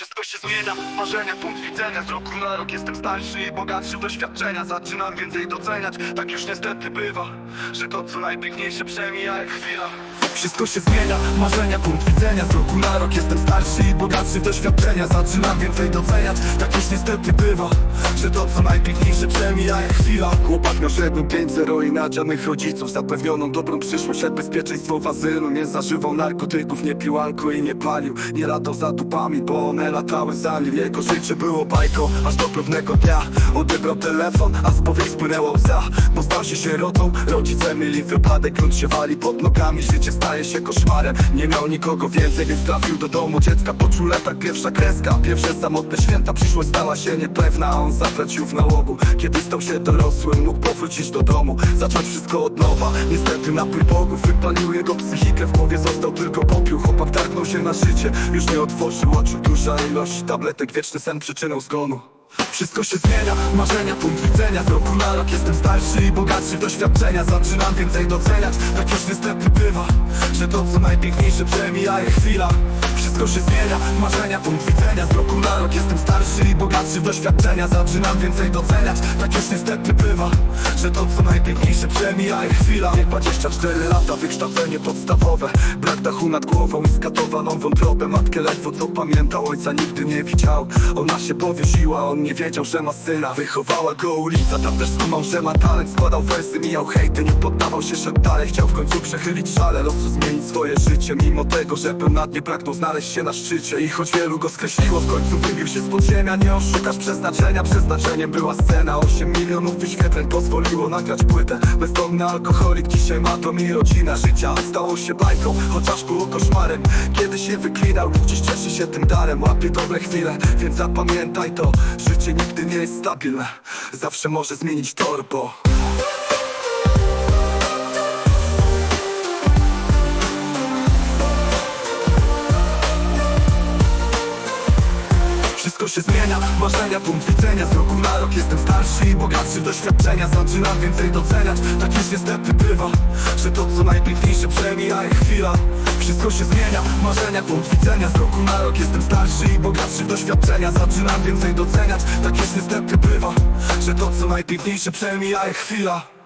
Wszystko się zmienia, marzenia, punkt widzenia. Z roku na rok jestem starszy i bogatszy. Doświadczenia Zaczynam więcej doceniać, tak już niestety bywa Że to co najpiękniejsze przemija jak chwila wszystko się zmienia, marzenia, punkt widzenia Z roku na rok jestem starszy i bogatszy w doświadczenia. Zaczynam więcej doceniać, tak już niestety bywa Że to co najpiękniejsze przemija jak chwila. Chłopak żebym 5-0 i nadzianych rodziców. Zapewnioną dobrą przyszłość, jak bezpieczeństwo w azylu. Nie zażywał narkotyków, nie pił alko i nie palił. Nie latał za dupami, bo one latały za nim. Jego życie było bajką, aż do pewnego dnia Odebrał telefon, a z powiek spłynęła łza. Bo stał się sierotą, rodzice mieli wypadek Grunt się wali pod nogami, życie staje się koszmarem. Nie miał nikogo więcej, więc trafił do domu dziecka. Po czuletach pierwsza kreska, pierwsze samotne święta. Przyszłość stała się niepewna, a on zatracił w nałogu. Kiedy stał się dorosłym, mógł powrócić do domu. Zacząć wszystko od nowa, niestety napój bogów Wypalił jego psychikę, w głowie został tylko popiół. Chłopak targnął się na życie, już nie otworzył oczu. Duża ilość tabletek, wieczny sen przyczyną zgonu. Wszystko się zmienia, marzenia, punkt widzenia. Z roku na rok jestem starszy i bogatszy. Doświadczenia Zaczynam więcej doceniać, tak już niestety bywa Że to co najpiękniejsze przemija jak chwila Wszystko się zmienia, marzenia, punkt widzenia. Z roku na rok jestem starszy i bogatszy. W doświadczenia Zaczynam więcej doceniać, tak już niestety bywa Że to co najpiękniejsze przemija jak chwila. Wiek 24 lata, wykształcenie podstawowe. Brak dachu nad głową i skatowaną wątrobę. Matkę ledwo co pamiętał, ojca nigdy nie widział. Ona się powiesiła, on nie wiedział, że ma syna. Wychowała go ulica, tam też skumał, że ma talent. Składał wersy, mijał hejty, nie poddawał się, szedł dalej. Chciał w końcu przechylić szale, losu zmienić swoje życie Mimo tego, że pełnatnie pragnął znaleźć się na szczycie I choć wielu go skreśliło, w końcu wybił się z podziemia. Nie oszukasz przeznaczenia, przeznaczeniem była scena. 8 milionów wyświetleń pozwoliło nagrać płytę. Bezdomny alkoholik, dzisiaj ma dom i rodzina Życia. Stało się bajką, chociaż było koszmarem. Kiedy się wyklinał, dziś cieszy się tym darem. Łapie dobre chwile, więc zapamiętaj to. Życie nigdy nie jest stabilne Zawsze może zmienić tor, bo Wszystko się zmienia, marzenia, punkt widzenia Z roku na rok jestem starszy i bogatszy. Doświadczenia Zaczynam więcej doceniać, tak już niestety bywa Że to co najpiękniejsze przemija jak chwila. Wszystko się zmienia, marzenia, punkt widzenia Z roku na rok jestem starszy i bogatszy. Doświadczenia Zaczynam więcej doceniać, tak już niestety bywa Że to co najpiękniejsze przemija jak chwila